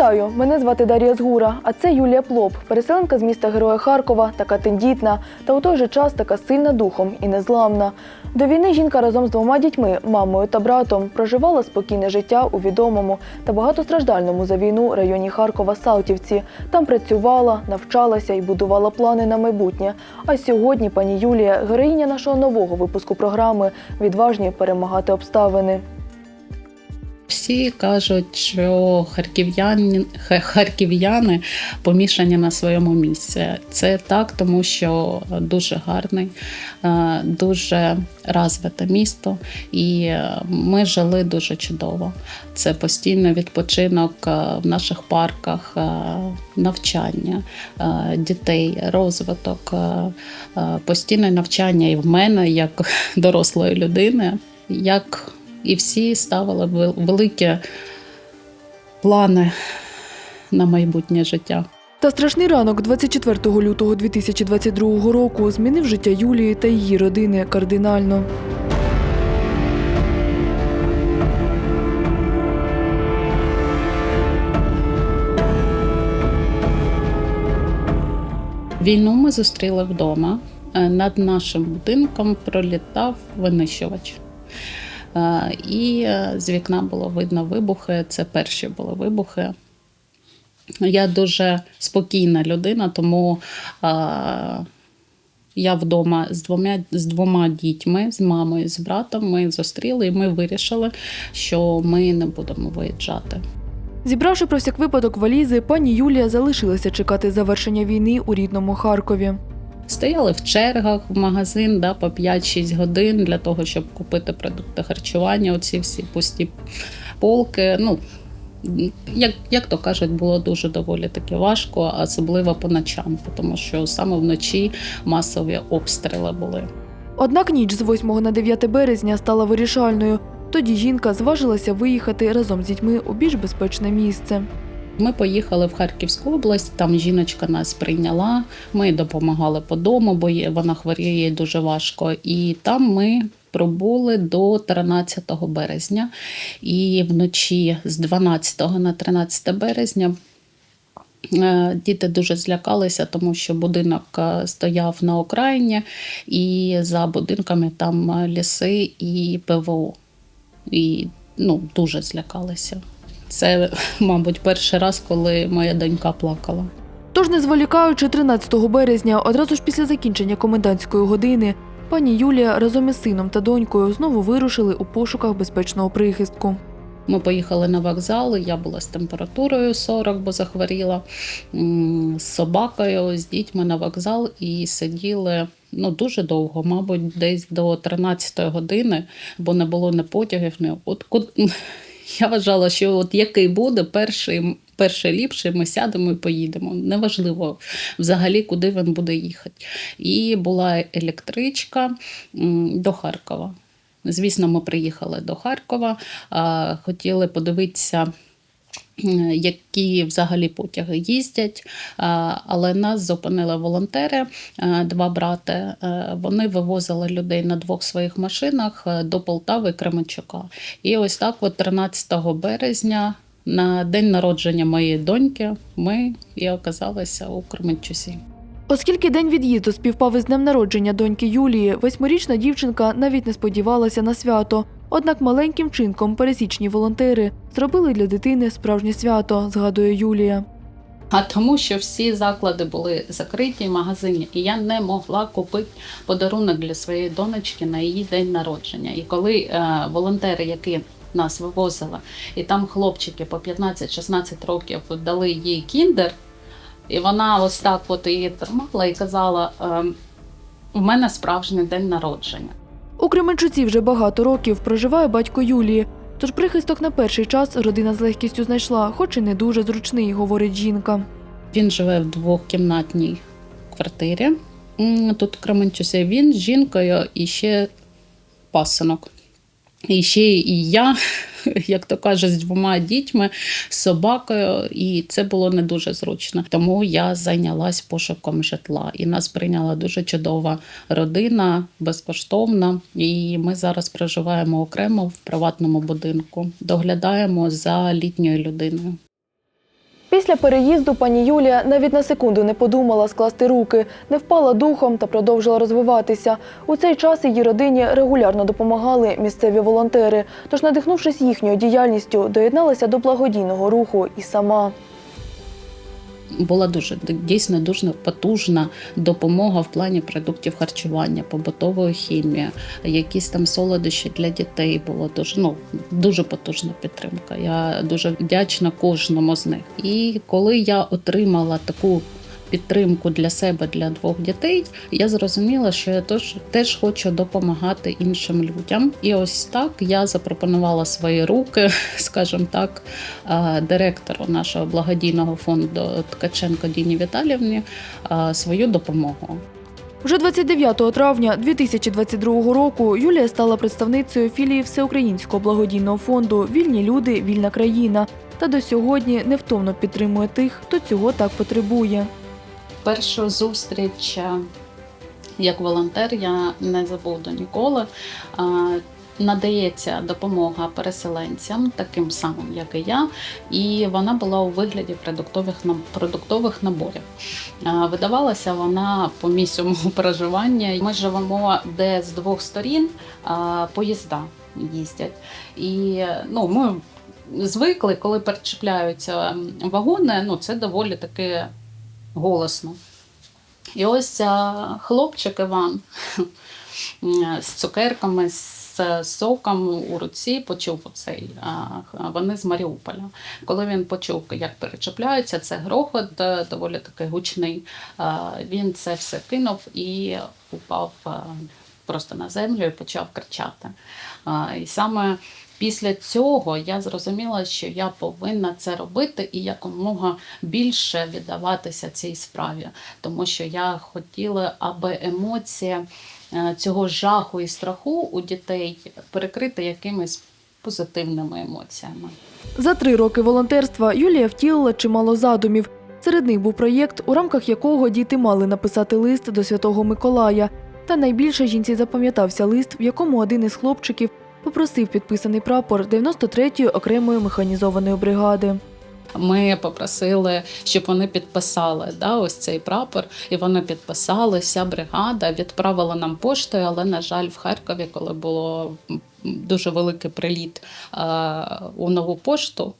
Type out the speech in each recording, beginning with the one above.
Вітаю! Мене звати Дар'я Згура, а це Юлія Плоп, переселенка з міста Героя Харкова, така тендітна та у той же час така сильна духом і незламна. До війни жінка разом з двома дітьми, мамою та братом, проживала спокійне життя у відомому та багатостраждальному за війну районі Харкова Салтівці. Там працювала, навчалася і будувала плани на майбутнє. А сьогодні пані Юлія героїня нашого нового випуску програми Відважні перемагати обставини. Всі кажуть, що харків'яни, харків'яни помішані на своєму місці. Це так, тому що дуже гарний, е, дуже розвите місто, і ми жили дуже чудово. Це постійний відпочинок е, в наших парках, е, навчання дітей, розвиток, постійне навчання і в мене як дорослої людини. як і всі ставили великі плани на майбутнє життя. Та страшний ранок 24 лютого 2022 року змінив життя Юлії та її родини кардинально. Війну ми зустріли вдома. Над нашим будинком пролітав винищувач. Е, І е, з вікна було видно вибухи. Це перші були вибухи. Я дуже спокійна людина, тому е, я вдома з двома, з двома дітьми, з мамою, з братом. Ми зустріли і ми вирішили, що ми не будемо виїжджати. Зібравши про всяк випадок валізи, пані Юлія залишилася чекати завершення війни у рідному Харкові. Стояли в чергах в магазин да, по 5-6 годин для того, щоб купити продукти харчування. Оці всі пусті полки. Ну, як, як то кажуть, було дуже доволі таки важко, особливо по ночам, тому що саме вночі масові обстріли були. Однак ніч з 8 на 9 березня стала вирішальною. Тоді жінка зважилася виїхати разом з дітьми у більш безпечне місце. Ми поїхали в Харківську область, там жіночка нас прийняла. Ми допомагали по дому, бо вона хворіє дуже важко. І там ми пробули до 13 березня. І вночі з 12 на 13 березня. е, Діти дуже злякалися, тому що будинок е, стояв на окраїні, і за будинками там е, ліси і ПВО. І ну, дуже злякалися. Це, мабуть, перший раз, коли моя донька плакала. Тож, не зволікаючи 13 березня, одразу ж після закінчення комендантської години, пані Юлія разом із сином та донькою знову вирушили у пошуках безпечного прихистку. Ми поїхали на вокзал, я була з температурою 40, бо захворіла з собакою, з дітьми на вокзал і сиділи ну, дуже довго, мабуть, десь до 13 години, бо не було ні потягів, ні от я вважала, що от який буде перший. перше ліпше, ми сядемо і поїдемо. Неважливо взагалі, куди він буде їхати. І була електричка до Харкова. Звісно, ми приїхали до Харкова, хотіли подивитися. М, Які взагалі потяги їздять, але нас зупинили волонтери, два брати. Е, Вони вивозили людей на двох своїх машинах е, до Полтави Кременчука. І ось так, от 13 березня, на день народження моєї доньки, ми і оказалися у Кременчусі. Оскільки день від'їзду співпав із днем народження доньки Юлії, восьмирічна дівчинка навіть не сподівалася на свято. Однак маленьким чинком пересічні волонтери зробили для дитини справжнє свято, згадує Юлія. А тому, що всі заклади були закриті, магазині, і я не могла купити подарунок для своєї донечки на її день народження. І коли е, волонтери, які нас вивозили, і там хлопчики по 15-16 років дали їй кіндер, і вона ось так от її тримала і казала: ем, у мене справжній день народження. У Кременчуці вже багато років проживає батько Юлії. Тож прихисток на перший час родина з легкістю знайшла, хоч і не дуже зручний, говорить жінка. Він живе в двохкімнатній квартирі. Тут в Кременчусі він з жінкою і ще пасинок. І ще і я, як то кажуть, з двома дітьми, з собакою, і це було не дуже зручно. Тому я зайнялась пошуком житла. І нас прийняла дуже чудова родина, безкоштовна. І ми зараз проживаємо окремо в приватному будинку, доглядаємо за літньою людиною. Після переїзду пані Юлія навіть на секунду не подумала скласти руки, не впала духом та продовжила розвиватися. У цей час її родині регулярно допомагали місцеві волонтери. Тож, надихнувшись їхньою діяльністю, доєдналася до благодійного руху і сама. Була дуже дійсно дуже потужна допомога в плані продуктів харчування, побутової хімії, якісь там солодощі для дітей. Було дуже ну дуже потужна підтримка. Я дуже вдячна кожному з них. І коли я отримала таку підтримку для себе для двох дітей, я зрозуміла, що я теж, теж хочу допомагати іншим людям. І ось так я запропонувала свої руки, скажімо так, е, директору нашого благодійного фонду Ткаченко Діні Віталівні е, свою допомогу. Вже 29 травня 2022 року Юлія стала представницею філії Всеукраїнського благодійного фонду Вільні люди, вільна країна та до сьогодні невтомно підтримує тих, хто цього так потребує. Першу зустріч е, як волонтер я не забуду ніколи. Надається допомога переселенцям, таким самим, як і я, і вона була у вигляді продуктових продуктових наборів. Видавалася вона по місцю мого проживання. Ми живемо, де з двох сторін поїзда їздять. І ну, ми звикли, коли перечіпляються вагони, ну це доволі таки голосно. І ось хлопчик Іван з цукерками, з соком у руці почув оцей. Вони з Маріуполя. Коли він почув, як перечепляються, це грохот е, доволі такий гучний. Він це все кинув і упав просто на землю і почав кричати. І саме після цього я зрозуміла, що я повинна це робити і якомога більше віддаватися цій справі, тому що я хотіла, аби емоція е, цього жаху і страху у дітей перекрити якимись позитивними емоціями. За три роки волонтерства Юлія втілила чимало задумів. Серед них був проєкт, у рамках якого діти мали написати лист до Святого Миколая. Та найбільше жінці запам'ятався лист, в якому один із хлопчиків попросив підписаний прапор 93-ї окремої механізованої бригади. Ми попросили, щоб вони підписали да, ось цей прапор, і вони підписали. Вся бригада відправила нам поштою, але на жаль, в Харкові, коли було дуже великий приліт е, у нову пошту,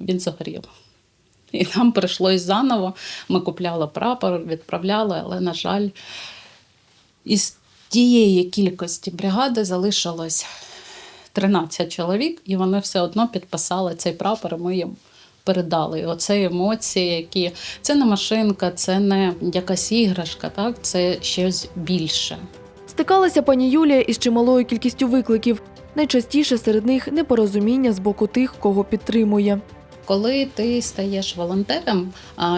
він загорів. І нам прийшлось заново. Ми купляли прапор, відправляли, але, на жаль, із тієї кількості бригади залишилось 13 чоловік, і вони все одно підписали цей прапор. і Ми їм передали. Оце емоції, які це не машинка, це не якась іграшка, так це щось більше. Стикалася пані Юлія із чималою кількістю викликів. Найчастіше серед них непорозуміння з боку тих, кого підтримує. Коли ти стаєш волонтером,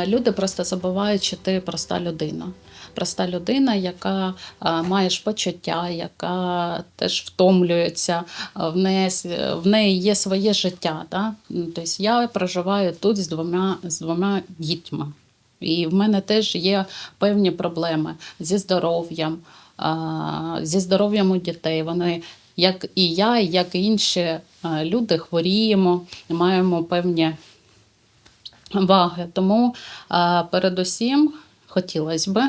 люди просто забувають, що ти проста людина. Проста людина, яка а, маєш почуття, яка теж втомлюється, в неї, в неї є своє життя. Да? Тобто я проживаю тут з двома, з двома дітьми. І в мене теж є певні проблеми зі здоров'ям, зі здоров'ям у дітей. Вони, як і я, як і інші люди, хворіємо, маємо певні ваги. Тому передусім хотілося б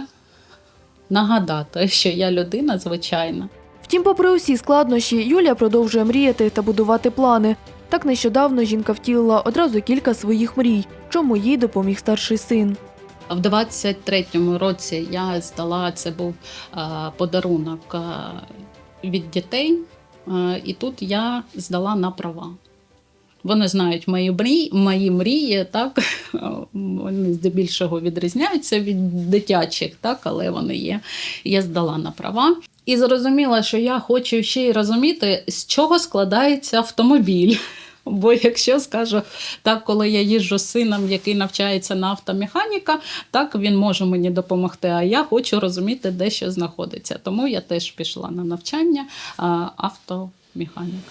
нагадати, що я людина звичайна. Втім, попри усі складнощі, Юлія продовжує мріяти та будувати плани. Так нещодавно жінка втілила одразу кілька своїх мрій, чому їй допоміг старший син. В 23-му році я здала це був подарунок від дітей, і тут я здала на права. Вони знають мої мрії, мої мрії, так вони здебільшого відрізняються від дитячих, так, але вони є. Я здала на права. І зрозуміла, що я хочу ще й розуміти, з чого складається автомобіль. Бо якщо скажу так, коли я їжджу з сином, який навчається на автомеханіка, так він може мені допомогти. А я хочу розуміти, де що знаходиться. Тому я теж пішла на навчання а, автомеханік.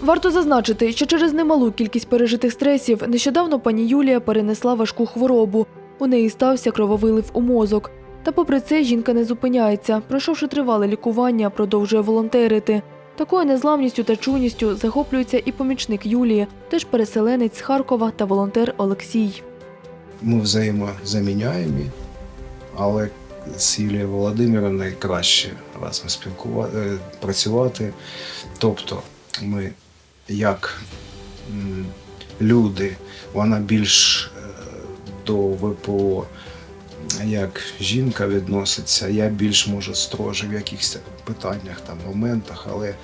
Варто зазначити, що через немалу кількість пережитих стресів нещодавно пані Юлія перенесла важку хворобу. У неї стався крововилив у мозок. Та попри це жінка не зупиняється. Пройшовши тривале лікування, продовжує волонтерити. Такою незламністю та чуйністю захоплюється і помічник Юлії, теж переселенець з Харкова та волонтер Олексій. ми взаємозаміняємо, але з Юлією Володимирівною краще разом спілкувати, працювати. Тобто ми як люди, вона більш е, до ВПО як жінка відноситься, я більш може строже в якихось питаннях, там, моментах, але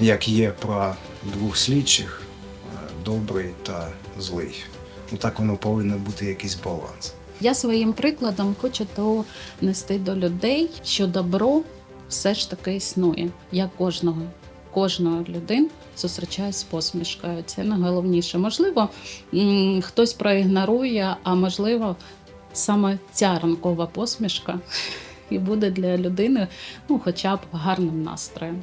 як є про двох слідчих, е, добрий та злий. Ну так воно повинен бути якийсь баланс. Я своїм прикладом хочу донести до людей, що добро все ж таки існує. Я кожного, кожної людини зустрічаю з посмішкою. Це найголовніше. Можливо, хтось проігнорує, а можливо, саме ця ранкова посмішка і буде для людини ну, хоча б гарним настроєм.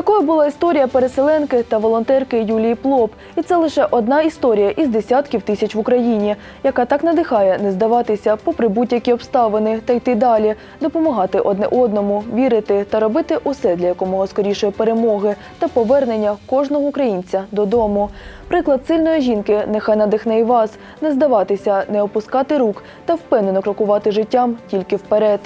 Такою була історія переселенки та волонтерки Юлії Плоп. І це лише одна історія із десятків тисяч в Україні, яка так надихає не здаватися, попри будь-які обставини, та йти далі, допомагати одне одному, вірити та робити усе для якомога скорішої перемоги та повернення кожного українця додому. Приклад сильної жінки нехай надихне і вас не здаватися, не опускати рук та впевнено крокувати життям тільки вперед.